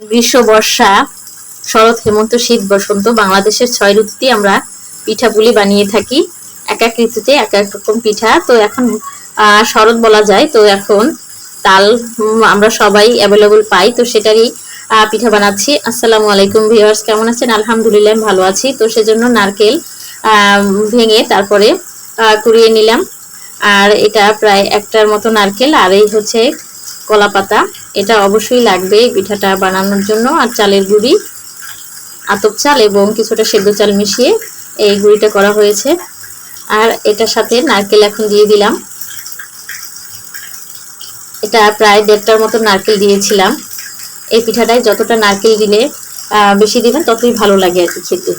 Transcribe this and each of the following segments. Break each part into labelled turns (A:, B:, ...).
A: গ্রীষ্ম বর্ষা শরৎ, হেমন্ত, শীত, বসন্ত, বাংলাদেশের ছয় ঋতুতে আমরা পিঠাপুলি বানিয়ে থাকি। এক এক ঋতুতে এক এক রকম পিঠা। তো এখন শরৎ বলা যায়। তো এখন তাল আমরা সবাই অ্যাভেলেবল পাই। তো সেটারই পিঠা বানাচ্ছি। আসসালামু আলাইকুম ভিউয়ার্স, কেমন আছেন? আলহামদুলিল্লাহ আমি ভালো আছি। তো সেজন্য নারকেল ভেঙে তারপরে কুড়িয়ে নিলাম। আর এটা প্রায় একটার মতো নারকেল। আর এই হচ্ছে কলা পাতা এটা অবশ্যই লাগবে এই পিঠাটা বানানোর জন্য। আর চালের গুঁড়ি, আতপ চাল এবং কিছুটা সেদ্ধ চাল মিশিয়ে এই গুঁড়িটা করা হয়েছে। আর এটার সাথে নারকেল এখন দিয়ে দিলাম। এটা প্রায় দেড়টার মতো নারকেল দিয়েছিলাম। এই পিঠাটায় যতটা নারকেল দিলে বেশি দিবেন, ততই ভালো লাগে আর কি খেতে।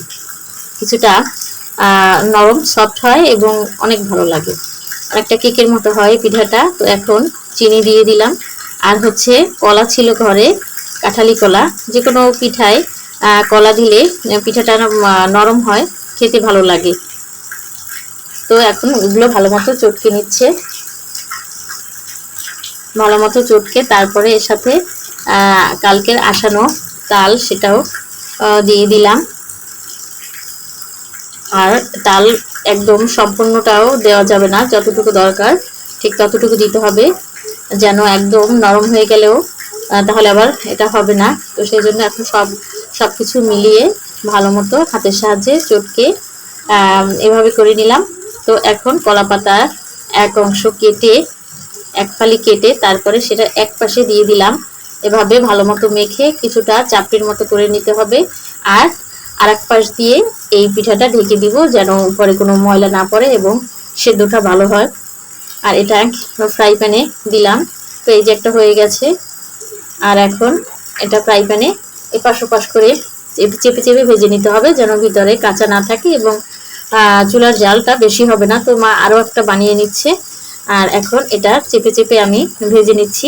A: কিছুটা নরম, সফট হয় এবং অনেক ভালো লাগে। একটা কেকের মতো হয় পিঠাটা। তো এখন চিনি দিয়ে দিলাম। আর হচ্ছে কলা ছিল ঘরে, কাঁঠালি কলা যে কোনো পিঠায় কলা দিলে পিঠাটা নরম হয়, খেতে ভালো লাগে। তো এখন ওগুলো ভালো মতো চটকে নিচ্ছে। ভালো মতো চটকে তারপরে এর সাথে কালকের আসানো তাল সেটাও দিয়ে দিলাম। আর তাল একদম সম্পূর্ণটাও দেওয়া যাবে না, যতটুকু দরকার, ঠিক ততটুকু দিতে হবে। যেন একদম নরম হয়ে গেলেও তাহলে আবার এটা হবে না। তো সেই জন্য এখন সব সব কিছু মিলিয়ে ভালো মতো হাতের সাহায্যে চটকে এভাবে করে নিলাম। তো এখন কলা পাতা এক অংশ কেটে, এক ফালি কেটে তারপরে সেটা এক পাশে দিয়ে দিলাম। এভাবে ভালো মতো মেখে কিছুটা চাপড়ির মতো করে নিতে হবে। আর আর এক পাশ দিয়ে এই পিঠাটা ঢেকে দিব যেন উপরে কোনো ময়লা না পড়ে এবং সেদ্ধটা ভালো হয়। আর এটা ফ্রাই প্যানে দিলাম। তো এই যে একটা হয়ে গেছে। আর এখন এটা ফ্রাই প্যানে এপাশ ওপাশ করে চেপে চেপে ভেজে নিতে হবে যেন ভিতরে কাঁচা না থাকে এবং চুলার জালটা বেশি হবে না। তো মা আরও একটা বানিয়ে নিচ্ছে। আর এখন এটা চেপে চেপে আমি ভেজে নিচ্ছি।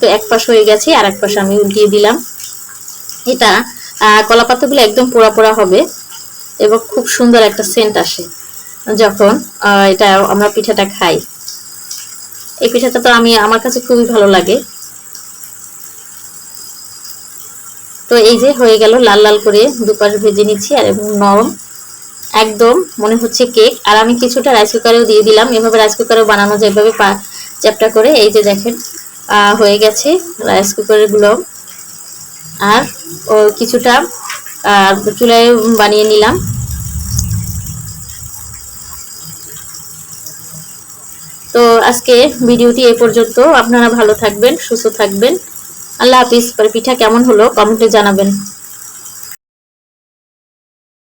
A: তো এক পাশ হয়ে গেছে আর এক পাশ আমি উল্টিয়ে দিলাম। এটা আহ, কলা পাতাগুলো একদম পোড়া পোড়া হবে এবং খুব সুন্দর একটা সেন্ট আসে। যখন এটা আমরা পিঠাটা খাই। এই পিঠাটা তো আমি, আমার কাছে খুবই ভালো লাগে। তো এই যে হয়ে গেল, লাল লাল করে দুপাশ ভেজে নিচ্ছি, আর এবং নরম, একদম মনে হচ্ছে কেক। আর আমি কিছুটা রাইস কুকারেও দিয়ে দিলাম। এভাবে রাইস কুকারেও বানানো যায়, এভাবে চ্যাপটা করে, এই যে দেখেন হয়ে গেছে রাইস কুকারগুলো আর কিছুটা চুলায় বানিয়ে নিলাম। তো আজকে ভিডিওটি এ পর্যন্ত। আপনারা ভালো থাকবেন, সুস্থ থাকবেন। আল্লাহ হাফিজ পিঠা কেমন হলো? কমেন্টে জানাবেন।